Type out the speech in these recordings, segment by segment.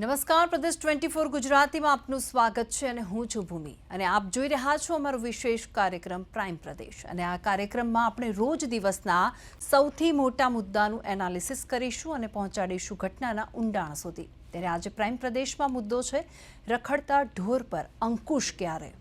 નમસ્કાર, પ્રદેશ twenty four ગુજરાતીમાં આપનું સ્વાગત છે અને હું છું ભૂમિ. અને આપ જોઈ રહ્યા છો અમારો વિશેષ કાર્યક્રમ પ્રાઇમ પ્રદેશ. અને આ કાર્યક્રમમાં આપણે રોજ દિવસના સૌથી મોટા મુદ્દાનું એનાલિસિસ કરીશું અને પહોંચાડીશું ઘટનાના ઊંડાણ સુધી. ત્યારે આજે પ્રાઇમ પ્રદેશમાં મુદ્દો છે, રખડતા ઢોર પર અંકુશ ક્યારે?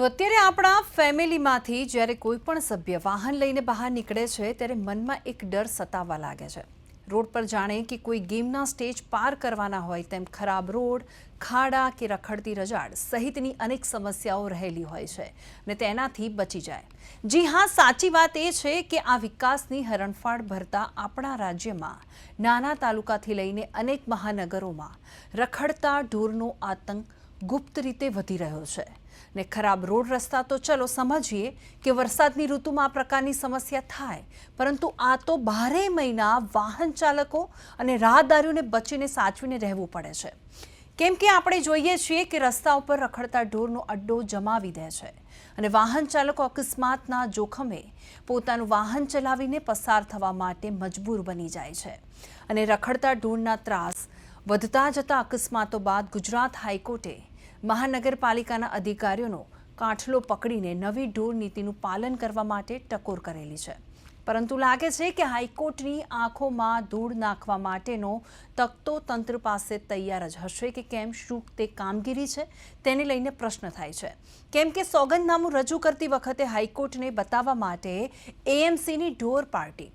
તો અત્યારે આપણા ફેમિલીમાંથી જ્યારે કોઈ પણ સભ્ય વાહન લઈને બહાર નીકળે છે, ત્યારે મનમાં એક ડર સતાવવા લાગે છે. રોડ પર જાણે કે કોઈ ગેમના સ્ટેજ પાર કરવાના હોય, તેમ ખરાબ રોડ, ખાડા કે રખડતી રજાડ સહિતની અનેક સમસ્યાઓ રહેલી હોય છે અને તેનાથી બચી જાય. જી હા, સાચી વાત એ છે કે આ વિકાસની હરણફાળ ભરતા આપણા રાજ્યમાં, નાના તાલુકાથી લઈને અનેક મહાનગરોમાં રખડતા ઢોરનો આતંક ગુપ્ત રીતે વધી રહ્યો છે. ને ખરાબ રોડ રસ્તા તો ચલો સમજીએ કે વરસાદની ઋતુમાં આ પ્રકારની સમસ્યા થાય. પરંતુ આ તો બારે મહિના વાહન ચાલકો અને રાહદારીઓને બચીને સાચવીને રહેવું પડે છે. કેમ કે આપણે જોઈએ છીએ કે રસ્તા ઉપર રખડતા ઢોરનો અડ્ડો જમાવી દે છે અને વાહન ચાલકો અકસ્માતના જોખમે પોતાનું વાહન ચલાવીને પસાર થવા માટે મજબૂર બની જાય છે અને રખડતા ઢોરના ત્રાસ વધતા જતા અકસ્માતો બાદ ગુજરાત હાઈકોર્ટે મહાનગરપાલિકાના અધિકારીઓનો કાઠલો પકડીને નવી ઢોર નીતિનું પાલન કરવા માટે ટકોર કરેલી છે. પરંતુ લાગે છે કે હાઈકોર્ટની આંખોમાં ધૂળ નાખવા માટેનો તખતો તંત્ર પાસે તૈયાર જ હશે કે કેમ શું તે કામગીરી છે તેને લઈને પ્રશ્ન થાય છે. કેમ કે સોગંદનામું રજૂ કરતી વખતે હાઈકોર્ટને બતાવવા માટે એએમસીની ઢોર પાર્ટી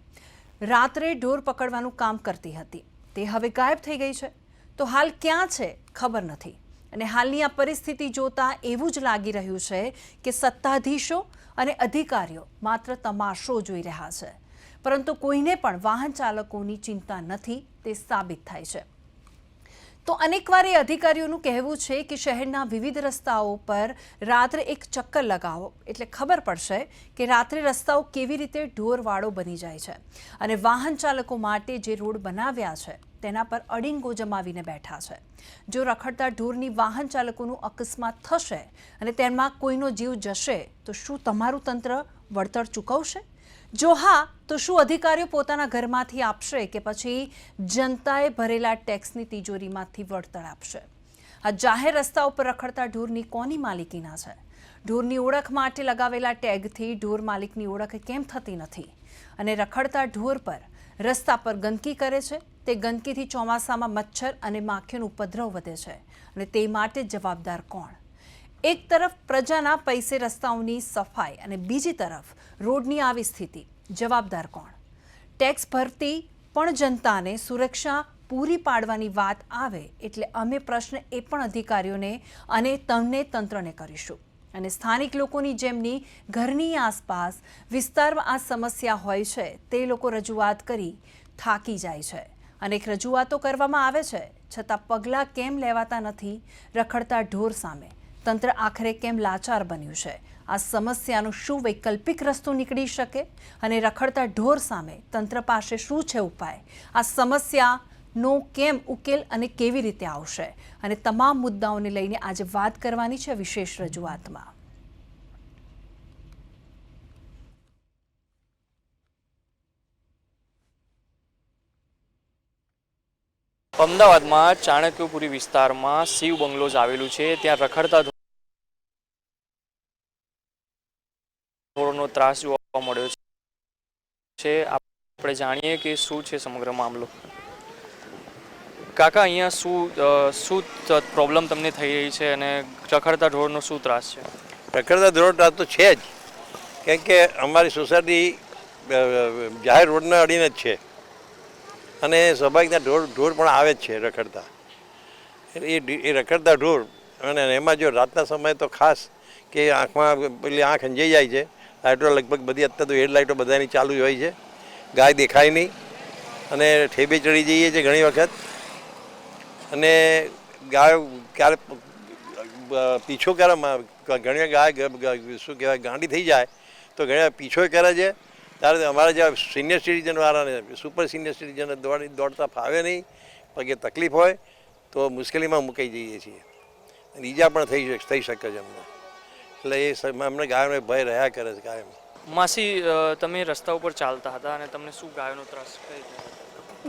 રાત્રે ઢોર પકડવાનું કામ કરતી હતી. તે હવે ગાયબ થઈ ગઈ છે. તો હાલ ક્યાં છે ખબર નથી. અને હાલની આ પરિસ્થિતિ જોતા એવું જ લાગી રહ્યું છે કે સત્તાધીશો અને અધિકારીઓ માત્ર તમાશો જોઈ રહ્યા છે. પરંતુ કોઈને પણ વાહન ચાલકોની ચિંતા નથી, તે સાબિત થાય છે. તો અનેકવાર એ અધિકારીઓનું કહેવું છે કે શહેરના વિવિધ રસ્તાઓ પર રાત્રે એક ચક્કર લગાવો. એટલે ખબર પડશે કે રાત્રે રસ્તાઓ કેવી રીતે ઢોરવાળો બની જાય છે. અને વાહન ચાલકો માટે જે રોડ બનાવ્યા છે તેના પર અડિંગો જમાવીને બેઠા છે. જો રખડતા ઢોરની વાહન ચાલકોનું અકસ્માત થશે અને તેમાં કોઈનો જીવ જશે, તો શું તમારું તંત્ર વળતર ચૂકવશે? જો હા, તો શું અધિકારીઓ પોતાના ઘરમાંથી આપશે કે પછી જનતાએ ભરેલા ટેક્સની તિજોરીમાંથી વળતર આપશે? આ જાહેર રસ્તા ઉપર રખડતા ઢોરની કોની માલિકીના છે? ઢોરની ઓળખ માટે લગાવેલા ટેગથી ઢોર માલિકની ઓળખ કેમ થતી નથી? અને રખડતા ઢોર પર રસ્તા પર ગંદકી કરે છે? તે ગંદકીથી ચોમાસામાં મચ્છર અને માખીનો ઉપદ્રવ વધે છે અને તે માટે જવાબદાર કોણ? એક તરફ પ્રજાના પૈસે રસ્તાઓની સફાઈ અને બીજી તરફ રોડની આવી સ્થિતિ. જવાબદાર કોણ? ટેક્સ ભરતી પણ જનતાને સુરક્ષા પૂરી પાડવાની વાત આવે એટલે અમે પ્રશ્ન એ પણ અધિકારીઓને અને તમને તંત્રને કરીશું. અને સ્થાનિક લોકોની જેમની ઘરની આસપાસ વિસ્તારમાં આ સમસ્યા હોય છે, તે લોકો રજૂઆત કરી થાકી જાય છે. અનેક રજૂઆતો કરવામાં આવે છે. છતાં પગલાં કેમ લેવાતા નથી? રખડતા ઢોર સામે. તંત્ર આખરે કેમ લાચાર બન્યું છે? આ સમસ્યાનું શું વૈકલ્પિક રસ્તો નીકળી શકે? અને રખડતા ઢોર સામે તંત્ર પાસે શું છે ઉપાય? આ સમસ્યાનો કેમ ઉકેલ અને કેવી રીતે આવશે? અને તમામ મુદ્દાઓને લઈને આજે વાત કરવાની છે વિશેષ રજૂઆતમાં. અમદાવાદમાં ચાણક્યપુરી વિસ્તારમાં શિવ બંગલોઝ આવેલું છે. ત્યાં રખડતા ધોરણનો ત્રાસ જોવા મળ્યો છે. આપણે જાણીએ કે શું છે સમગ્ર મામલો? કાકા, અહીંયા શું શું પ્રોબ્લેમ તમને થઈ રહી છે અને રખડતા ઢોરનો શું ત્રાસ છે? રખડતા ધોરણતા તો છે જ. કેમ કે અમારી સોસાયટી જાહેર રોડને અડીને જ છે. અને સ્વાભાવિકના ઢોર ઢોર પણ આવે જ છે રખડતા. એ એ રખડતા ઢોર, અને એમાં જો રાતના સમયે તો ખાસ કે આંખમાં પેલી આંખ અંજાઈ જાય છે લાઇટો લગભગ બધી અત્યારે તો હેડલાઇટો બધાની ચાલુ હોય છે, ગાય દેખાય નહીં, અને ઠેબે ચડી જઈએ છીએ ઘણી વખત, અને ગાય ક્યારે પીછો ક્યારે ઘણી ગાય શું કહેવાય, ગાંડી થઈ જાય, તો ઘણી પીછો કરે છે ત્યારે અમારા જેવા સિનિયર સિટીઝનવાળાને સુપર સિનિયર સિટીઝન દોડી દોડતા ફાવે નહીં પગે તકલીફ હોય તો મુશ્કેલીમાં મુકાઈ જઈએ છીએ. અને ઈજા પણ થઈ શકે થઈ શકે છે અમને. એટલે એ અમને ગાયોનો ભય રહ્યા કરે છે કાયમ. માસી તમે રસ્તા ઉપર ચાલતા હતા અને તમને શું ગાયોનો ત્રાસ કઈ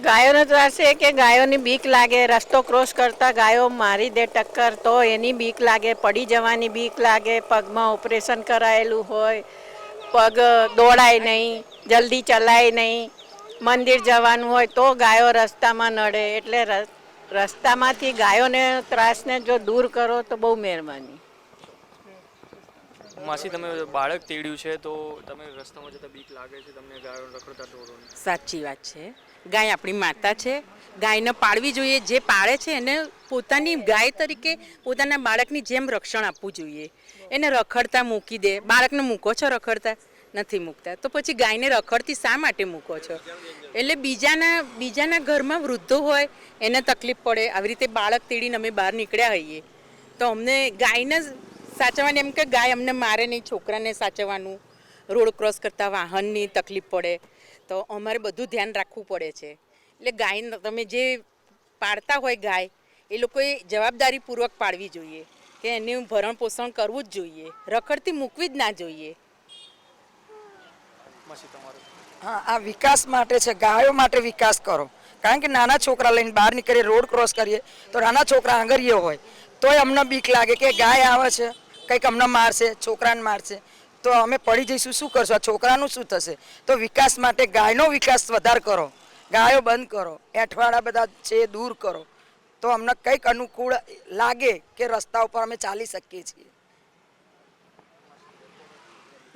ગાયોનો ત્રાસ એ કે ગાયોની બીક લાગે રસ્તો ક્રોસ કરતા ગાયો મારી દે ટક્કર તો એની બીક લાગે પડી જવાની બીક લાગે પગમાં ઓપરેશન કરાયેલું હોય પગ દોડાય નહીં, જલ્દી ચલાય નહીં. મંદિર જવાનું હોય તો ગાયો રસ્તામાં નડે, એટલે રસ્તામાંથી ગાયોને ત્રાસને જો દૂર કરો તો બહુ મહેરબાની. માસી તમે બાળક તેડ્યું છે, તો તમે રસ્તામાં જતા બીક લાગે છે, તમને ગાયો રખડતા ઢોરોની સાચી વાત છે. ગાય આપણી માતા છે. ગાયને પાળવી જોઈએ, જે પાળે છે, એને પોતાની ગાય તરીકે પોતાના બાળકની જેમ રક્ષણ આપવું જોઈએ. એને રખડતા મૂકી દે. બાળકને મૂકો છો રખડતા? નથી મૂકતા. તો પછી ગાયને રખડતી શા માટે મૂકો છો? એટલે બીજાના બીજાના ઘરમાં વૃદ્ધો હોય, એને તકલીફ પડે. આવી રીતે બાળક તેડીને અમે બહાર નીકળ્યા હોઈએ. તો અમને ગાયને સાચવવાની એમ કે ગાય અમને મારે નહીં છોકરાને સાચવવાનું. રોડ ક્રોસ કરતાં વાહનની તકલીફ પડે. તો અમારે બધું ધ્યાન રાખવું પડે છે. એટલે ગાય તમે જે પાળતા હોય ગાય એ લોકોએ જવાબદારીપૂર્વક પાળવી જોઈએ. કે એનું ભરણ પોષણ કરવું જ જોઈએ. રખડતી મૂકવી જ ના જોઈએ. હા આ વિકાસ માટે છે. ગાયો માટે વિકાસ કરો. કારણ કે નાના છોકરા લઈને બહાર નીકળીએ રોડ ક્રોસ કરીએ તો નાના છોકરા આંગળીએ હોય. તોય અમને બીક લાગે કે ગાય આવે છે. કંઈક અમને મારશે, છોકરાને મારશે. તો અમે પડી જઈશું, શું કરશું? આ છોકરાનું શું થશે? તો વિકાસ માટે ગાયનો વિકાસ વધારે કરો. ગાયો બંધ કરો. એઠવાડા બધા છે, દૂર કરો. તો અમને કંઈક અનુકૂળ લાગે કે રસ્તા ઉપર અમે ચાલી શકીએ છીએ.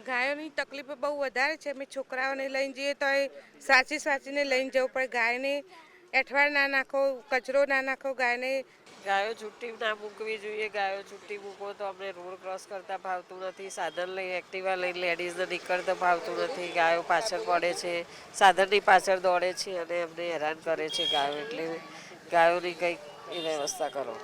ગાયોની તકલીફો બહુ વધારે છે. અમે છોકરાઓને લઈને જઈએ તો એ સાચી સાચીને લઈને જવું પડે. ગાયને એઠવાડ ના નાખો, કચરો ના નાખો, ગાયને ગાયો છૂટી ના મૂકવી જોઈએ, ગાયો છૂટી મૂકો તો અમને રોડ ક્રોસ કરતા ભાવતું નથી, સાધન લઈ, એક્ટિવા લઈ લેડીઝને નીકળતા ભાવતું નથી, ગાયો પાછળ પડે છે, સાધનની પાછળ દોડે છે અને અમને હેરાન કરે છે ગાયો, એટલે ગાયોની કંઈક વ્યવસ્થા કરો.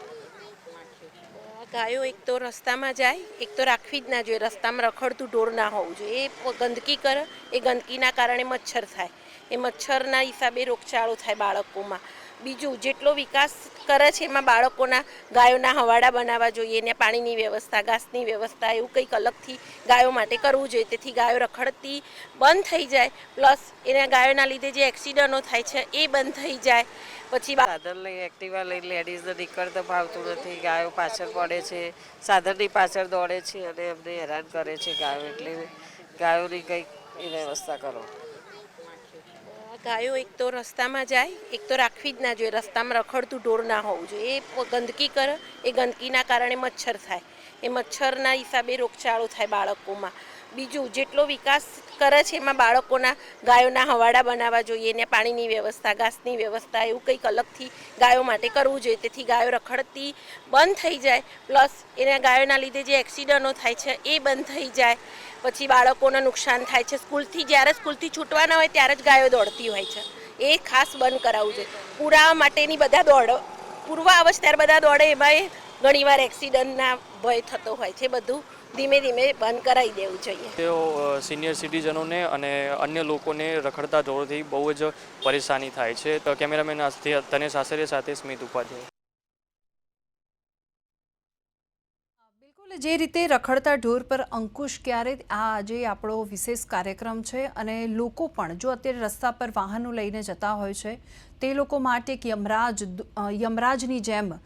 ગાયો એક તો રસ્તામાં જાય, એક તો રાખવી જ ના જોઈએ, રસ્તામાં રખડતું ઢોર ના હોવું જોઈએ. એ ગંદકી કરે, એ ગંદકીના કારણે મચ્છર થાય. એ મચ્છરના હિસાબે રોગચાળો થાય બાળકોમાં. બીજું જેટલો વિકાસ કરે છે એમાં બાળકોના ગાયોના હવાડા બનાવવા જોઈએ ને પાણીની વ્યવસ્થા, ઘાસની વ્યવસ્થા એવું કંઈક અલગથી ગાયો માટે કરવું જોઈએ. તેથી ગાયો રખડતી બંધ થઈ જાય, પ્લસ એના ગાયોના લીધે જે એક્સિડન્ટો થાય છે એ બંધ થઈ જાય. પછી સાધન લઈ એક્ટિવા લઈ લેડીઝને નીકળતો ભાવતું નથી, ગાયો પાછળ પડે છે, સાધનની પાછળ દોડે છે અને અમને હેરાન કરે છે ગાયો. એટલે ગાયોની કંઈક એ વ્યવસ્થા કરો. ગાયો એક તો રસ્તામાં જાય, એક તો રાખવી જ ના જોઈએ, રસ્તામાં રખડતું ઢોર ના હોવું જોઈએ. એ ગંદકી કરે, એ ગંદકીના કારણે મચ્છર થાય. એ મચ્છરના હિસાબે રોગચાળો થાય બાળકોમાં. બીજું, જેટલો વિકાસ કરે છે એમાં બાળકોના ગાયોના હવાડા બનાવવા જોઈએ ને પાણીની વ્યવસ્થા, ઘાસની વ્યવસ્થા એવું કંઈક અલગથી ગાયો માટે કરવું જોઈએ. તેથી ગાયો રખડતી બંધ થઈ જાય, પ્લસ એના ગાયોના લીધે જે એક્સિડન્ટો થાય છે એ બંધ થઈ જાય. પછી બાળકોને નુકસાન થાય છે. સ્કૂલથી, જ્યારે સ્કૂલથી છૂટવાના હોય ત્યારે જ ગાયો દોડતી હોય છે. એ ખાસ બંધ કરાવવું જોઈએ. પુરાવા માટેની બધા દોડ, પૂર્વ અવસ્થાએ બધા દોડે એમાં ઘણીવાર એક્સિડન્ટના ભય થતો હોય છે બધું ધીમે ધીમે બંધ કરાવી દેવું જોઈએ. તેઓ સિનિયર સિટીઝનોને અને અન્ય લોકોને રખડતા ઢોરથી બહુ જ પરેશાની થાય છે. તો કેમેરામેન ધનેશ તને સાસરે સાથે સ્મિત ઉપાધ્યાય. બિલકુલ જે રીતે રખડતા ઢોર પર અંકુશ ક્યારે આ આજે આપણો વિશેષ કાર્યક્રમ છે અને લોકો પણ જો અત્યારે રસ્તા પર વાહનો લઈને જતા હોય છે તે લોકો માટે એક યમરાજ યમરાજની જેમ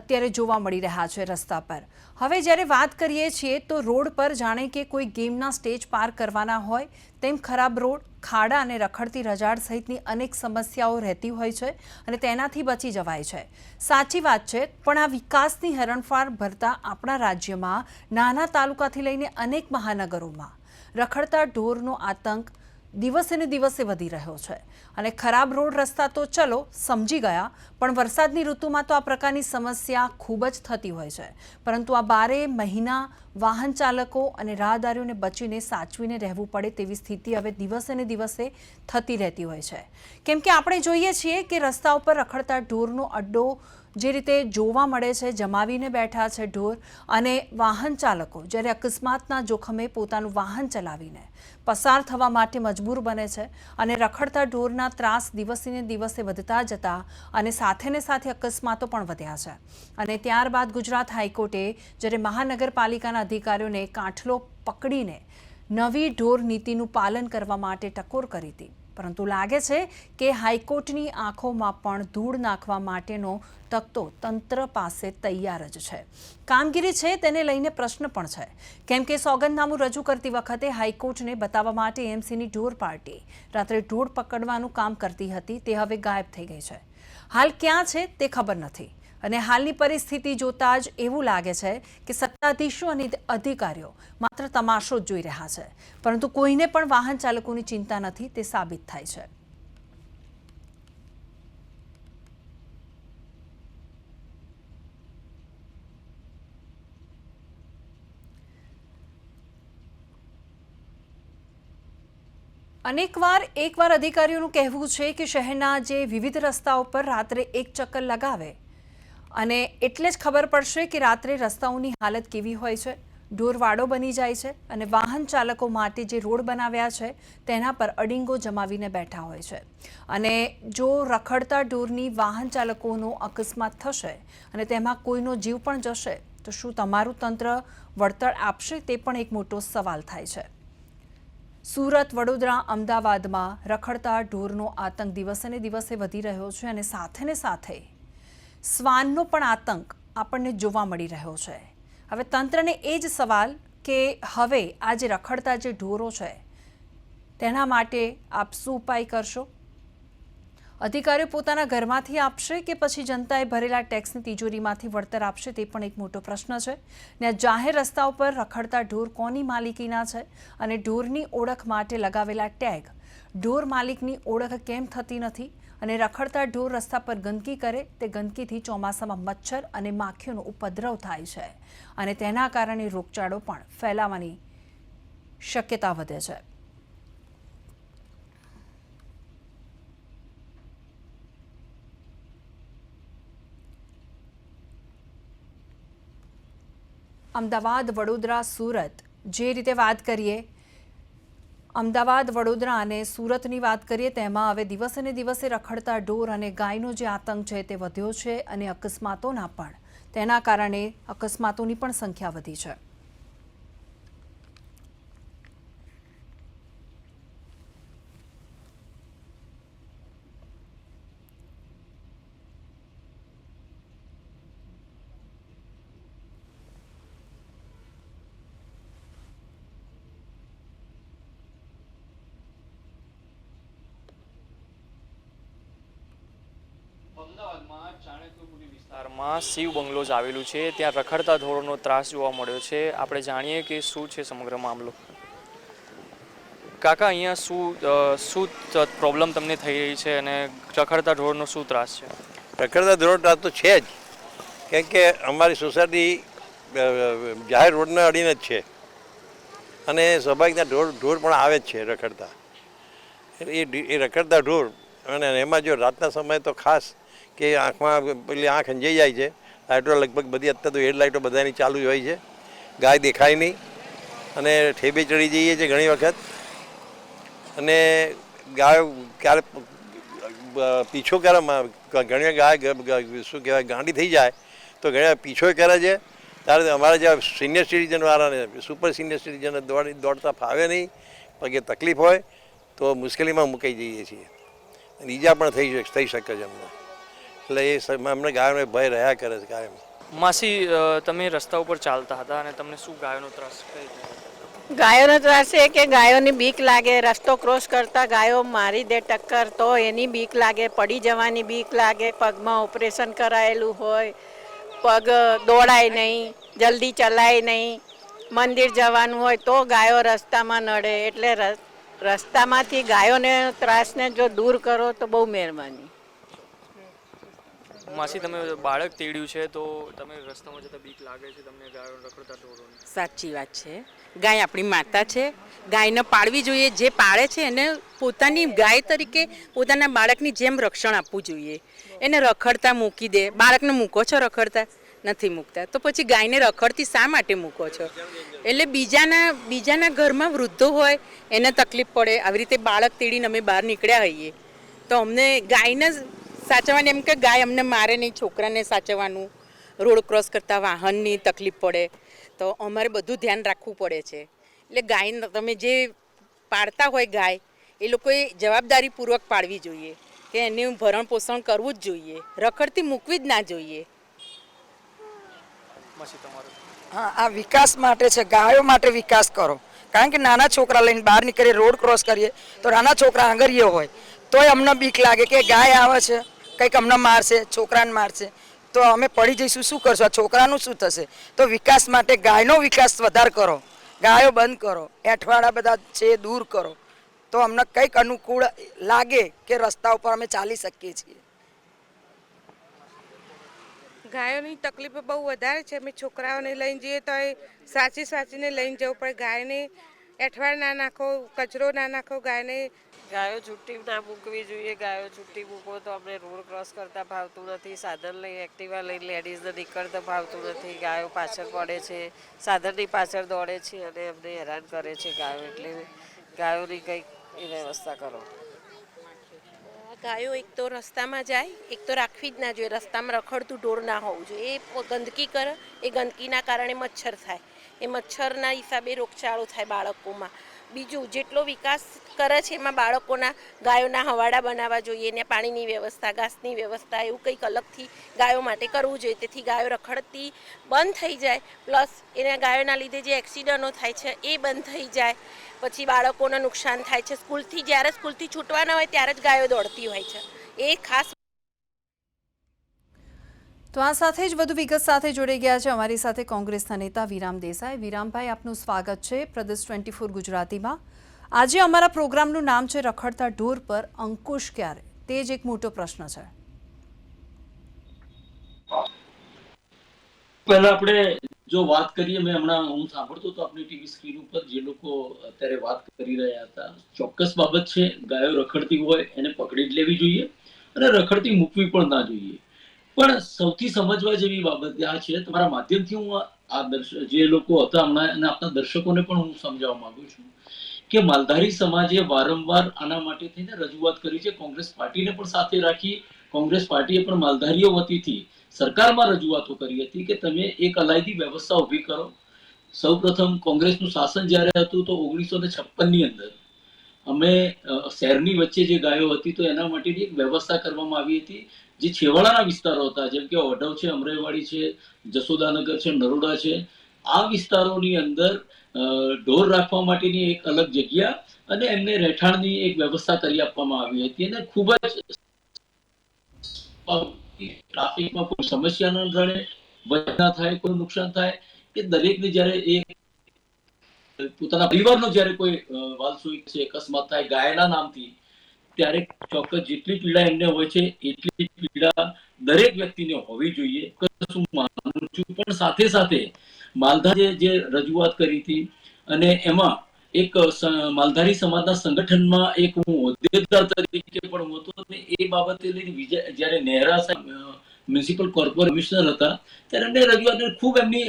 અત્યારે જોવા મળી રહ્યા છે રસ્તા પર. હવે જ્યારે વાત કરીએ છીએ તો રોડ પર જાણે કે કોઈ ગેમના સ્ટેજ પાર કરવાના હોય તેમ ખરાબ રોડ, ખાડા અને રખડતી રજાડ સહિતની અનેક સમસ્યાઓ રહેતી હોય છે અને તેનાથી બચી જવાય છે. સાચી વાત છે, પણ આ વિકાસની હરણફાળ ભરતા આપણા રાજ્યમાં નાના તાલુકાથી લઈને અનેક મહાનગરોમાં રખડતા ઢોરનો આતંક દિવસે ને દિવસે વધી રહ્યો છે. અને ખરાબ રોડ રસ્તા તો ચલો, સમજી ગયા, પણ વરસાદની ઋતુમાં તો આ પ્રકારની સમસ્યા ખૂબ જ થતી હોય છે. પરંતુ આ બારે મહિના વાહન ચાલકો અને રાહદારીઓને બચીને સાચવીને રહેવું પડે તેવી સ્થિતિ હવે દિવસે ને દિવસે થતી રહેતી હોય છે. કેમ કે આપણે જોઈએ છીએ કે રસ્તા ઉપર રખડતા ઢોરનો અડ્ડો જે રીતે જોવા મળે છે, જમાવીને બેઠા છે ઢોર અને વાહન ચાલકો જ્યારે અકસ્માતના જોખમે પોતાનું વાહન ચલાવીને પસાર થવા માટે મજબૂર બને છે અને રખડતા ઢોરના ત્રાસ દિવસે દિવસે વધતા જતા અને સાથે ને સાથે અકસ્માતો પણ વધ્યા છે. અને ત્યારબાદ ગુજરાત હાઈકોર્ટે જ્યારે મહાનગરપાલિકાના અધિકારીઓને કાંઠલો પકડીને નવી ઢોર નીતિનું પાલન કરવા માટે ટકોર કરી હતી. પરંતુ લાગે છે કે હાઈકોર્ટની આંખોમાં પણ ધૂળ નાખવા માટેનો તકતો તંત્ર પાસે તૈયાર જ છે. કામગીરી છે તેને લઈને પ્રશ્ન પણ છે. કેમ કે સોગંદનામું રજૂ કરતી વખતે હાઈકોર્ટને બતાવવા માટે એમસીની ઢોર પાર્ટી. રાત્રે ઢોર પકડવાનું કામ કરતી હતી, તે હવે ગાયબ થઈ ગઈ છે. હાલ ક્યાં છે તે ખબર નથી. અને હાલની પરિસ્થિતિ જોતા જ એવું લાગે છે કે સત્તાધીશો અને અધિકારીઓ માત્ર તમાશો જ જોઈ રહ્યા છે. પરંતુ કોઈને પણ વાહન ચાલકોની ચિંતા નથી, તે સાબિત થાય છે. અનેકવાર, એકવાર અધિકારીઓનું કહેવું છે કે શહેરના જે વિવિધ રસ્તાઓ પર રાત્રે એક ચક્કર લગાવે અને એટલે જ ખબર પડશે કે રાત્રે રસ્તાઓની હાલત કેવી હોય છે. ઢોરવાડો બની જાય છે અને વાહન ચાલકો માટે જે રોડ બનાવ્યા છે, તેના પર અડિંગો જમાવીને બેઠા હોય છે. અને જો રખડતા ઢોરની વાહન ચાલકોનો અકસ્માત થશે અને તેમાં કોઈનો જીવ પણ જશે, તો શું તમારું તંત્ર વળતર આપશે? તે પણ એક મોટો સવાલ થાય છે. સુરત, વડોદરા, અમદાવાદમાં રખડતા ઢોરનો આતંક દિવસે ને દિવસે વધી રહ્યો છે અને સાથે ને સાથે શ્વાનનો પણ આતંક આપણને જોવા મળી રહ્યો છે. હવે તંત્રને એ જ સવાલ કે હવે આ જે રખડતા જે ઢોરો છે, તેના માટે આપ શું ઉપાય કરશો? અધિકારીઓ પોતાના ઘરમાંથી આપશે કે પછી જનતાએ ભરેલા ટેક્સની તિજોરીમાંથી વળતર આપશે તે પણ એક મોટો પ્રશ્ન છે. ને જાહેર રસ્તા ઉપર રખડતા ઢોર કોની માલિકીના છે અને ઢોરની ઓળખ માટે લગાવેલા ટેગ? ઢોર માલિકની ઓળખ કેમ થતી નથી? અને રખડતા ઢોર રસ્તા પર ગંદકી કરે, તે ગંદકીથી ચોમાસામાં મચ્છર અને માખીઓનો ઉપદ્રવ થાય છે અને તેના કારણે રોગચાળો પણ ફેલાવાની શક્યતા વધે છે. અમદાવાદ, વડોદરા, સુરત, જે રીતે વાત કરીએ અમદાવાદ, વડોદરા અને સુરતની વાત કરીએ, તેમાં હવે દિવસે દિવસે રખડતા ઢોર અને ગાયનો જે આતંક છે તે વધ્યો છે અને અકસ્માતોના પણ. તેના કારણે અકસ્માતોની પણ સંખ્યા વધી છે અમદાવાદમાં ચાણક્યપુરી વિસ્તારમાં શિવ બંગલોઝ આવેલું છે. ત્યાં રખડતા ઢોરોનો ત્રાસ જોવા મળ્યો છે. આપણે જાણીએ કે શું છે સમગ્ર મામલો? કાકા, અહીંયા શું શું પ્રોબ્લેમ તમને થઈ રહી છે અને રખડતા ઢોરનો શું ત્રાસ છે? રખડતા ધોરણતા તો છે જ. કેમ કે અમારી સોસાયટી જાહેર રોડને અડીને જ છે. અને સ્વાભાવિકના ઢોર ઢોર પણ આવે જ છે રખડતા. એ એ રખડતા ઢોર, અને એમાં જો રાતના સમયે તો ખાસ કે આંખમાં પેલી આંખ અંજાઈ જાય છે. લાઇટો લગભગ બધી અત્યારે તો હેડલાઇટો બધાની ચાલુ હોય છે. ગાય દેખાય નહીં. અને ઠેબે ચડી જઈએ છીએ ઘણી વખત. અને ગાય ક્યારે પીછો કરે ઘણી ગાય શું કહેવાય, ગાંડી થઈ જાય, તો ઘણી પીછો કરે છે. ત્યારે અમારા જે સિનિયર સિટીઝનવાળાને સુપર સિનિયર સિટીઝન દોડી, દોડતા ફાવે નહીં. પગે તકલીફ હોય, તો મુશ્કેલીમાં મુકાઈ જઈએ છીએ. અને ઈજા પણ થઈ થઈ શકે છે અમને. એટલે એ અમને ગાયોને ભય રહ્યા કરે છે કાયમ માસી તમે રસ્તા ઉપર ચાલતા હતા અને તમને શું ગાયોનો ત્રાસ કઈ ગાયોનો ત્રાસ છે કે ગાયોની બીક લાગે રસ્તો ક્રોસ કરતા ગાયો મારી દે ટક્કર તો એની બીક લાગે પડી જવાની બીક લાગે પગમાં ઓપરેશન કરાયેલું હોય પગ દોડાય નહીં જલ્દી ચલાય નહીં મંદિર જવાનું હોય તો ગાયો રસ્તામાં નડે. એટલે રસ્તામાંથી ગાયોને ત્રાસને જો દૂર કરો તો બહુ મહેરબાની. માસી, તમે બાળક તેડ્યું છે, તો તમે રસ્તામાં જતા બીક લાગે છે, તમને ગાયો રખડતા ઢોરોને સાચી વાત છે. ગાય આપણી માતા છે. ગાયને પાળવી જોઈએ, જે પાળે છે, એને પોતાની ગાય તરીકે પોતાના બાળકની જેમ રક્ષણ આપવું જોઈએ. એને રખડતા મૂકી દે. બાળકને મૂકો છો રખડતા? નથી મૂકતા. તો પછી ગાયને રખડતી શા માટે મૂકો છો? એટલે બીજાના બીજાના ઘરમાં વૃદ્ધો હોય, એને તકલીફ પડે. આવી રીતે બાળક તેડીને અમે બહાર નીકળ્યા હોઈએ. તો અમને ગાયને સાચવવાની એમ કે ગાય અમને મારે નહીં છોકરાને સાચવવાનું. રોડ ક્રોસ કરતાં વાહનની તકલીફ પડે. તો અમારે બધું ધ્યાન રાખવું પડે છે. એટલે ગાય તમે જે પાળતા હોય ગાય એ લોકોએ જવાબદારીપૂર્વક પાડવી જોઈએ. કે એનું ભરણ પોષણ કરવું જ જોઈએ. રખડતી મૂકવી જ ના જોઈએ. હા આ વિકાસ માટે છે. ગાયો માટે વિકાસ કરો. કારણ કે નાના છોકરા લઈને બહાર નીકળીએ રોડ ક્રોસ કરીએ તો નાના છોકરા આંગરીએ હોય. તોય અમને બીક લાગે કે ગાય આવે છે. કંઈક અમને મારશે, છોકરાને મારશે, તો અમે પડી જઈશું. શું કરશું? આ છોકરાનું શું થશે? તો વિકાસ માટે ગાયનો વિકાસ વધારે કરો. ગાયો બંધ કરો. એઠવાડા બધા છે, દૂર કરો. તો અમને કંઈક અનુકૂળ લાગે કે રસ્તા ઉપર અમે ચાલી શકીએ છીએ. ગાયોની તકલીફો બહુ વધારે છે. અમે છોકરાઓને લઈને જઈએ તો એ સાચી સાચીને લઈને જવું પડે. ગાયને એઠવાડ ના નાખો, કચરો ના નાખો, ગાયને ગાયો છૂટી ના મૂકવી જોઈએ, ગાયો છૂટી મૂકો તો અમને રોડ ક્રોસ કરતા ભાવતું નથી, સાધન લઈ, એક્ટિવા લઈ, લેડીઝને નીકળતા ભાવતું નથી, ગાયો પાછળ પડે છે, સાધનની પાછળ દોડે છે અને અમને હેરાન કરે છે ગાયો, એટલે ગાયોની કંઈક વ્યવસ્થા કરો. ગાયો એક તો રસ્તામાં જાય, એક તો રાખવી જ ના જોઈએ, રસ્તામાં રખડતું ઢોર ના હોવું જોઈએ, એ ગંદકી કરે, એ ગંદકીના કારણે મચ્છર થાય, એ મચ્છરના હિસાબે રોગચાળો થાય બાળકોમાં. બીજું જેટલો વિકાસ કરે છે એમાં બાળકોના ગાયોના હવાડા બનાવવા જોઈએ ને પાણીની વ્યવસ્થા, ઘાસની વ્યવસ્થા એવું કંઈક અલગથી ગાયો માટે કરવું જોઈએ. તેથી ગાયો રખડતી બંધ થઈ જાય, પ્લસ એના ગાયોના લીધે જે એક્સિડન્ટો થાય છે એ બંધ થઈ જાય, પછી બાળકોને નુકસાન થાય છે. સ્કૂલથી, જ્યારે સ્કૂલથી છૂટવાના હોય ત્યારે જ ગાયો દોડતી હોય છે. એ ખાસ તો આ સાથે જ વધુ વિગત સાથે જોડાઈ ગયા છે અમારી સાથે કોંગ્રેસના નેતા વિરામ દેસાઈ. વિરામભાઈ, આપનું સ્વાગત છે પ્રદેશ ટ્વેન્ટી ફોર ગુજરાતીમાં. આજે અમારા પ્રોગ્રામનું નામ છે રખડતા ઢોર પર અંકુશ ક્યારે? તે જ એક મોટો પ્રશ્ન છે. પહેલા આપણે જો વાત કરીએ, મેં હમણાં હું સાંભળતો હતો આપણી ટીવી સ્ક્રીન ઉપર, જે લોકો અત્યારે વાત કરી રહ્યા હતા. ચોક્કસ બાબત છે, ગાયો રખડતી હોય એને પકડી જ લેવી જોઈએ અને રખડતી મૂકવી પણ ના જોઈએ. પણ સૌથી સમજવા જેવી બાબત આ છે, તમારા માધ્યમથી હું આ જે લોકો હતા હમણાં અને આપણા દર્શકોને પણ હું સમજાવવા માંગુ છું કે માલધારી સમાજે વારંવાર આના માટે થઈને રજૂઆત કરી છે, કોંગ્રેસ પાર્ટીને પણ સાથે રાખી, કોંગ્રેસ પાર્ટીએ પણ માલધારીઓ વતીથી સરકારમાં રજૂઆતો કરી હતી કે તમે એક અલાયદી વ્યવસ્થા ઊભી કરો. સૌપ્રથમ કોંગ્રેસનું શાસન જ્યારે હતું તો ઓગણીસો ને છપ્પનની અંદર અમે શહેરની વચ્ચે જે ગાયો હતી તો એના માટેની એક વ્યવસ્થા કરવામાં આવી હતી. જે છેવાડાના વિસ્તારો હતા, જેમ કે ઓઢવ છે, અમરેવાડી છે જસોદાનગર છે, નરોડા છે, આ વિસ્તારોની અંદર ઢોર રાખવા માટેની એક અલગ જગ્યા અને એમને રહેઠાણની એક વ્યવસ્થા કરી આપવામાં આવી હતી અને ખૂબ જ ટ્રાફિકમાં કોઈ સમસ્યા ન રડે વધના થાય, કોઈ નુકસાન થાય, કે દરેકને જ્યારે એ પોતાના પરિવારનો જ્યારે કોઈ વાલસુઈ છે અકસ્માત થાય, ગાયના નામથી ત્યારે ચોક્કસ જેટલી પીડા એમને હોય છે, એટલી પીડા દરેક વ્યક્તિને હોવી જોઈએ. હું માનું છું. પણ સાથે સાથે માલધારીએ જે રજૂઆત કરી હતી અને એમાં એક માલધારી સમાજના સંગઠનમાં એક હું હોદ્દેદાર તરીકે પણ હતો અને એ બાબતે લઈને જ્યારે નેહરા સાહેબ મ્યુનિસિપલ કોર્પોરેશન કમિશનર હતા, ત્યારે એમને રજૂઆત ખૂબ એમની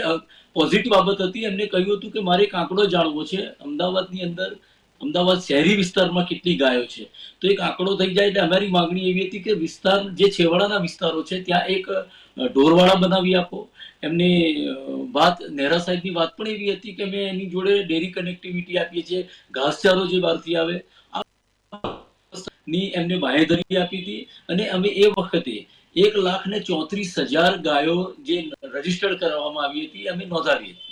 પોઝિટિવ બાબત હતી. એમને કહ્યું હતું કે મારે એક આંકડો જાણવો છે. અમદાવાદની અંદર અમદાવાદ શહેરી વિસ્તારમાં કેટલી ગાયો છે? તો એક આંકડો થઈ જાય એટલે અમારી માંગણી એવી હતી કે વિસ્તાર જે છેવાડાના વિસ્તારો છે, ત્યાં એક ઢોરવાળા બનાવી આપો. એમને વાત, નેહરા સાહેબની વાત પણ એવી હતી કે મેં એની જોડે ડેરી કનેક્ટિવિટી આપીએ છીએ, ઘાસચારો જે બહારથી આવે ની એમને બાંહેધરી આપી હતી અને અમે એ વખતે એક લાખ ને ચોત્રીસ હજાર ગાયો જે રજીસ્ટર્ડ કરવામાં આવી હતી, અમે નોંધાવી હતી.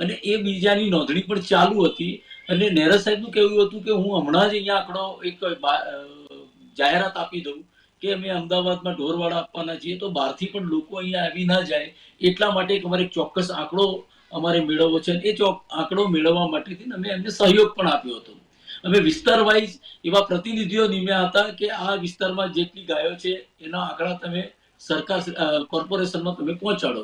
અને એ બીજાની નોંધણી પણ ચાલુ હતી. અને નેહરા સાહેબનું કહેવું હતું કે હું હમણાં જ અહીંયા આંકડો એક જાહેરાત આપી દઉં કે અમે અમદાવાદમાં ઢોરવાડા આપવાના છીએ તો બહારથી પણ લોકો અહીંયા આવી ના જાય. એટલા માટે એક અમારે એક ચોક્કસ આંકડો અમારે મેળવવો છે એ ચોક, આંકડો મેળવવા માટે અમે એમને સહયોગ પણ આપ્યો હતો. અમે વિસ્તાર વાઇઝ એવા પ્રતિનિધિઓ નિમ્યા હતા કે આ વિસ્તારમાં જેટલી ગાયો છે એના આંકડા તમે સરકાર કોર્પોરેશનમાં તમે પહોંચાડો.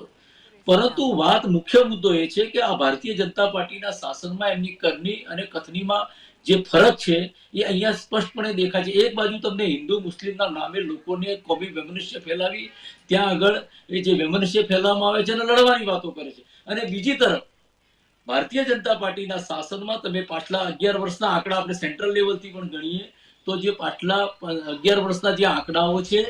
પરંતુ વાત મુખ્ય મુદ્દો એ છે કે આ ભારતીય જનતા પાર્ટીના શાસનમાં એમની કરની અને કથનીમાં જે ફરક છે, એ અહીંયા સ્પષ્ટપણે દેખાય છે. એક બાજુ તમને હિન્દુ મુસ્લિમના નામે લોકોને કોમી વેમનસ્ય ફેલાવી, ત્યાં આગળ એ જે વેમનસ્ય ફેલાવવામાં આવે છે અને લડવાની વાતો કરે છે. અને બીજી તરફ, ભારતીય જનતા પાર્ટીના શાસનમાં તમે પાછલા અગિયાર વર્ષના આંકડા આપણે સેન્ટ્રલ લેવલથી પણ ગણીએ, તો જે પાછલા અગિયાર વર્ષના જે આંકડાઓ છે,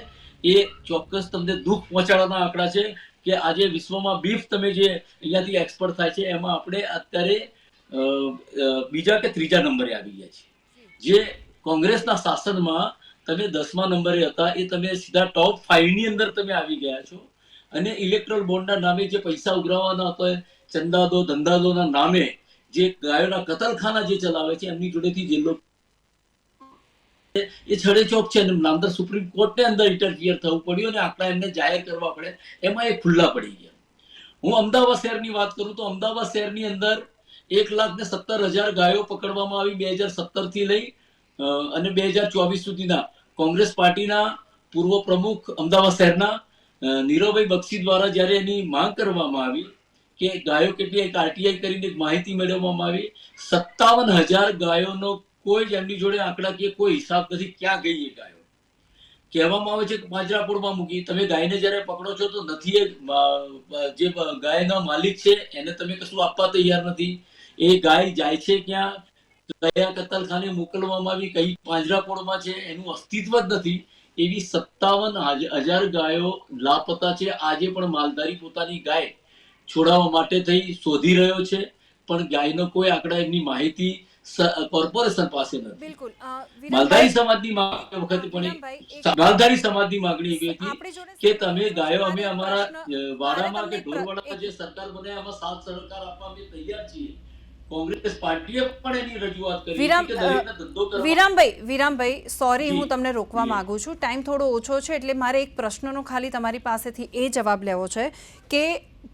એ ચોક્કસ તમને દુઃખ પહોંચાડવાના આંકડા છે. કે આજે વિશ્વમાં બીફ તમે જે અહીંયાથી એક્સપોર્ટ થાય છે, એમાં આપણે અત્યારે બીજા કે ત્રીજા નંબરે આવી ગયા છીએ. જે કોંગ્રેસના શાસનમાં તમે દસમા નંબરે હતા, એ તમે સીધા ટોપ ફાઈવની અંદર તમે આવી ગયા છો. અને ઇલેક્ટ્રોલ બોન્ડના નામે જે પૈસા ઉઘરાવવાના હતા, ચંદાદો, ધંધાદોના નામે જે ગાયોના કતલખાના જે ચલાવે છે, એમની જોડેથી જે લોકો એ છડે ચોક છે નામદાર સુપ્રીમ કોર્ટને અંદર ઇન્ટરફિયર થવું પડ્યું અને આંકડા એમને જાહેર કરવા પડે. એમાં એ ખુલ્લા પડી ગયા. હું અમદાવાદ શહેરની વાત કરું તો અમદાવાદ શહેરની અંદર એક લાખ ને સત્તર હજાર ગાયો પકડવામાં આવી બે હજાર સત્તરથી લઈ અને બે હજાર ચોવીસ સુધીના કોંગ્રેસ પાર્ટીના પૂર્વ પ્રમુખ અમદાવાદ શહેરના નીરવભાઈ બક્ષી દ્વારા જ્યારે એની માંગ કરવામાં આવી કે ગાયો કેટલી, એક આરટીઆઈ કરીને માહિતી મેળવવામાં આવી, સત્તાવન હજાર ગાયોનો કોઈ જ એમની જોડે આંકડાકીય કોઈ હિસાબ નથી, ક્યાં ગઈ એ ગાયો? કહેવામાં આવે છે કે પાંજરાપોળમાં મૂકી, તમે ગાયને જ્યારે પકડો છો તો નથી એ જે ગાયના માલિક છે, એને તમે કશું આપવા તૈયાર નથી. એ ગાય જાય છે ક્યાં? કયા કતલખાને મોકલવામાં આવી, કઈ પાંજરાપોળમાં છે, એનું અસ્તિત્વ જ નથી. એવી સત્તાવન હજાર ગાયો લાપતા છે. આજે પણ માલધારી પોતાની ગાય છોડાવવા માટે થઈ, શોધી રહ્યો છે. પણ ગાયનો કોઈ આંકડા, એમની માહિતી કોર્પોરેશન પાસે નથી. બિલકુલ. માલધારી સમાજની માંગ વખતે પણ માલધારી સમાજની માંગણી એવી હતી કે તમે ગાયો અમે અમારા વાડામાં કે ઢોરવાડા જે સરકાર બને આમાં સાથ સરકાર આપવા અમે તૈયાર છીએ. કોંગ્રેસ પાર્ટીએ પણ એની રજૂઆત કરી વિરામભાઈ વિરામભાઈ સોરી હું તમને રોકવા માંગુ છું. ટાઈમ થોડો ઓછો છે એટલે મારે એક પ્રશ્નનો ખાલી તમારી પાસેથી એ જવાબ લેવો છે કે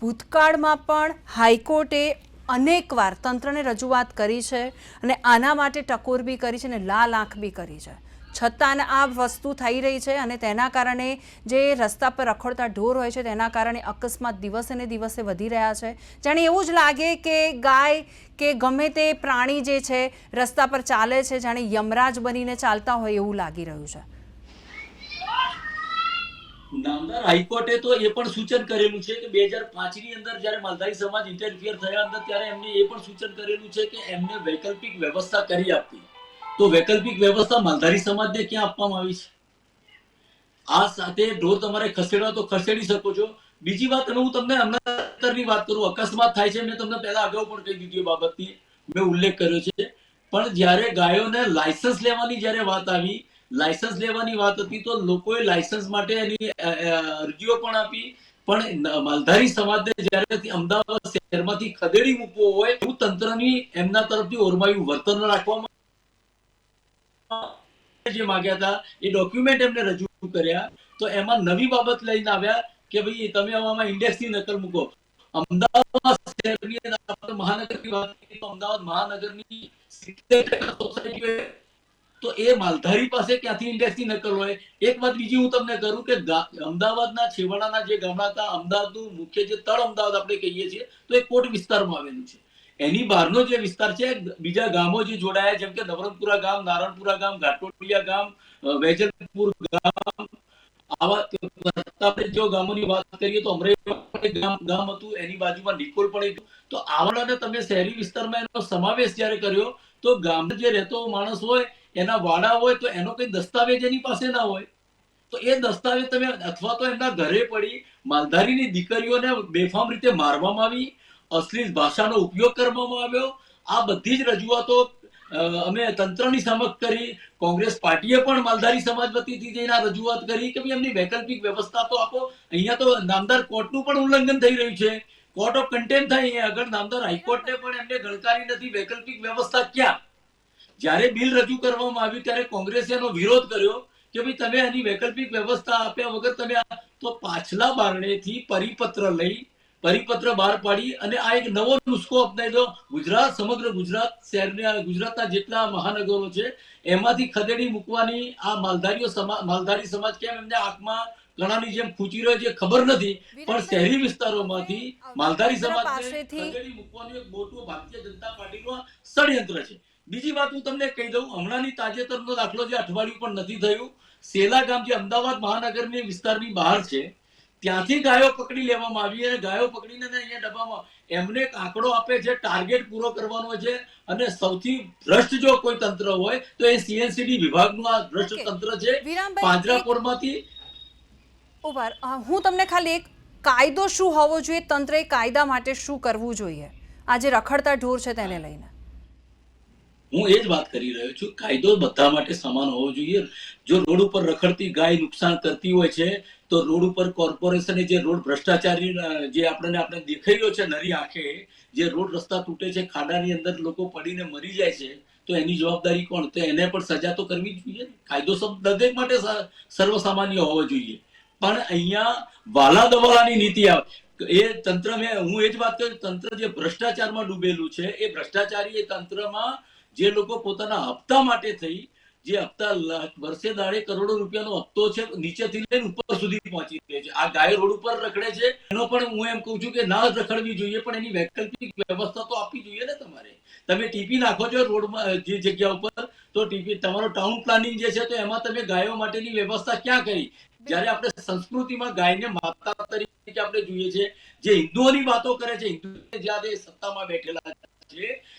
ભૂતકાળમાં પણ હાઈકોર્ટે અનેકવાર તંત્રને રજૂઆત કરી છે અને આના માટે ટકોર બી કરી છે અને લાલ આંખ બી કરી છે. છતાં આ વસ્તુ થઈ રહી છે અને તેના કારણે જે રસ્તા પર રખડતા ઢોર હોય છે તેના કારણે અકસ્માત દિવસે ને દિવસે વધી રહ્યા છે. જાણે એવું જ લાગે કે ગાય કે ગમે તે પ્રાણી જે છે રસ્તા પર ચાલે છે, જાણે યમરાજ બનીને ચાલતા હોય એવું લાગી રહ્યું છે. નામદાર હાઈકોર્ટે તો એ પણ સૂચન કરેલું છે કે બે હજારની અંદર જ્યારે માલધારી સમાજ ઇન્ટરફિયર થયા અંદર ત્યારે એમને એ પણ સૂચન કરેલું છે કે એમને વૈકલ્પિક વ્યવસ્થા કરી આપવી. તો વૈકલ્પિક વ્યવસ્થા માલધારી સમાજને ક્યાં આપવામાં આવી છે? આ સાથે ઢોર તમારે ખસેડવા તો ખસેડી શકો છો. બીજી વાત હું તમને હમણાં વાત કરું, અકસ્માત થાય છે, મેં તમને પહેલા અગાઉ પણ કહી દીધી બાબતની, મેં ઉલ્લેખ કર્યો છે. પણ જ્યારે ગાયોને લાયસન્સ લેવાની જ્યારે વાત આવી લાયસન્સ લેવાની વાત હતી તો લોકોએ લાયસન્સ માટે એની અરજીઓ પણ આપી. પણ માલધારી સમાજને જ્યારે અમદાવાદ શહેરમાંથી ખદેડી મૂકવો હોય, એવું તંત્રની એમના તરફથી ઓરમાયું વર્તન રાખવામાં જે માંગ્યા હતા, એ ડોક્યુમેન્ટ એમને રજૂ કર્યા. તો એમાં નવી બાબત લઈને આવ્યા કે ભાઈ, તમે આમાં ઇન્ડેક્સની નકલ મૂકો. અમદાવાદ શહેરની મહાનગરની વાત કરીએ અમદાવાદ મહાનગરની સિત્તેર ટકા સોસાયટીઓ તો એ માલધારી પાસે ક્યાંથી ઇન્ડેક્સની નકલ હોય? એક વાત બીજી હું તમને કરું કે અમદાવાદના છેવાડાના જે ગામડા હતા, અમદાવાદનું મુખ્ય જે તળ અમદાવાદ આપણે કહીએ છીએ, તો એ કોટ વિસ્તારમાં આવેલું છે. એની બહારનો જે વિસ્તાર છે, બીજા ગામો જે જોડાયા, જેમ કે નવરંગપુરા ગામ, નારણપુરા ગામ, ઘાટોડિયા ગામ વેજલપુર ગામ, આવા જો ગામોની વાત કરીએ તો અમરેલી ગામ ગામ હતું, એની બાજુમાં નિકોલ પણ હતું. તો આવડાને તમે શહેરી વિસ્તારમાં એનો સમાવેશ જ્યારે કર્યો, તો ગામ જે રહેતો માણસ હોય એના વાડા હોય તો એનો કઈ દસ્તાવેજ એની પાસે ના હોય. તો એ દસ્તાવેજ તમે અથવા તો એમના ઘરે પડી માલધારીની દીકરીઓને બેફામ રીતે મારવામાં આવી, અશ્લીલ ભાષાનો ઉપયોગ કરવામાં આવ્યો. આ બધી જ રજૂઆતો અમે તંત્રની સમક્ષ કરી, કોંગ્રેસ પાર્ટીએ પણ માલધારી સમાજ વતીથી જઈને આ રજૂઆત કરી કે ભાઈ એમની વૈકલ્પિક વ્યવસ્થા તો આપો. અહીંયા તો નામદાર કોર્ટનું પણ ઉલ્લંઘન થઈ રહ્યું છે. કોર્ટ ઓફ કન્ટેમ્પ થાય અહીંયા આગળ. નામદાર હાઈકોર્ટને પણ એમને ગણકારી નથી. વૈકલ્પિક વ્યવસ્થા ક્યાં? જ્યારે બિલ રજૂ કરવામાં આવ્યું ત્યારે કોંગ્રેસે એનો વિરોધ કર્યો કે ભાઈ તમે આની વૈકલ્પિક વ્યવસ્થા આપ્યા વગર તમે તો પાછલા બારણેથી પરિપત્ર લઈ પરિપત્ર બહાર પાડી અને આ એક નવો નુસ્ખો અપનાવ્યો ગુજરાત સમગ્ર ગુજરાત શહેરના ગુજરાતના જેટલા મહાનગરો છે એમાંથી ખદેડી મૂકવાની આ માલધારીઓ માલધારી સમાજ કેમ એમને આંખમાં કણાની જેમ ખૂંચી રહ્યો છે ખબર નથી. પણ શહેરી વિસ્તારોમાંથી માલધારી સમાજને ખદેડી મૂકવાનું એક મોટું ભારતીય જનતા પાર્ટીનું ષડયંત્ર છે. બીજી વાત હું તમને કહી દઉં હમણાંની તાજેતરનો દાખલો જે અઠવાડિયું પણ નથી થયું સેલા ગામ જે અમદાવાદ મહાનગરની વિસ્તારની બહાર છે ત્યાંથી ગાયો પકડી લેવામાં આવી અને ગાયો પકડીને ને અહીંયા ડબ્બામાં એમને આંકડો આપે છે ટાર્ગેટ પૂરો કરવાનો છે અને સૌથી ભ્રષ્ટ જો કોઈ તંત્ર હોય તો એ સીએનસીડી વિભાગનું આ ભ્રષ્ટ. તંત્ર છે પાંજરાપોરમાંથી પાંજરાપોળમાંથી. હું તમને ખાલી એક કાયદો શું હોવો જોઈએ તંત્રે કાયદા માટે શું કરવું જોઈએ? આ જે રખડતા ઢોર છે તેને લઈને. હું એ જ વાત કરી રહ્યો છું, કાયદો બધા માટે સમાન હોવો જોઈએ. જો રોડ ઉપર રખડતી ગાય નુકસાન કરતી હોય છે, તો રોડ ઉપર કોર્પોરેશને જે રોડ ભ્રષ્ટાચારી, જે આપણને, આપણે દેખાઈ રહ્યો છે નરી આંખે, જે રોડ રસ્તા તૂટે છે, ખાડાની અંદર લોકો પડીને મરી જાય છે, તો એની જવાબદારી કોણ? તો એને પણ સજા તો કરવી જોઈએ. કાયદો સબ, દરેક માટે સર્વ સર્વસામાન્ય હોવો જોઈએ. પણ અહીંયા વાલા દવાલાની નીતિ આવે. એ તંત્ર મેં, હું એ જ વાત કરું તંત્ર જે ભ્રષ્ટાચારમાં ડૂબેલું છે, એ ભ્રષ્ટાચારી એ તંત્રમાં જે લોકો પોતાના હપ્તા માટે થઈ, જે હપ્તા વર્ષે દાડે કરોડો રૂપિયાનો હપ્તો છે, નીચેથી લઈને ઉપર સુધી પહોંચી રહે છે. આ ગાય રોડ ઉપર રખડે છે. એનો પણ હું એમ કહું છું કે ના રખડવી જોઈએ, પણ એની વૈકલ્પિક વ્યવસ્થા તો આપવી જોઈએ ને તમારે. તમે ટીપી નાખો છો રોડમાં, જે જગ્યા ઉપર, તો ટીપી, તમારો ટાઉન પ્લાનિંગ જે છે, તો એમાં તમે ગાયો માટેની વ્યવસ્થા ક્યાં કરી? જ્યારે આપણે સંસ્કૃતિમાં ગાયને માતા તરીકે આપણે જોઈએ છે, જે હિન્દુઓની વાતો કરે છે હિન્દુ જ્યારે સત્તામાં બેઠેલા છે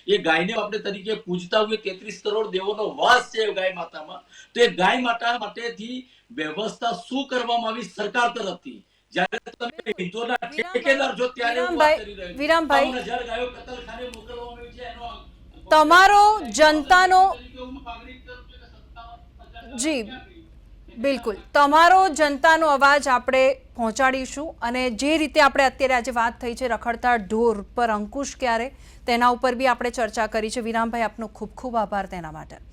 એ ગાયને આપણે તરીકે પૂજતા હોઈએ તેત્રીસ કરોડ દેવોનો વાસ છે ગાય માતામાં. તો એ ગાય માતા માટેથી વ્યવસ્થા શું કરવામાં આવી સરકાર તરફથી? તમારો જનતાનો જી. બિલકુલ. તમારો જનતાનો અવાજ આપણે પહોંચાડીશું અને જે રીતે આપણે અત્યારે આજે વાત થઈ છે રખડતા ઢોર પર અંકુશ ક્યારે, તેના ઉપર બી આપણે ચર્ચા કરી છે. વિરામભાઈ, આપનો ખૂબ ખૂબ આભાર તેના માટે.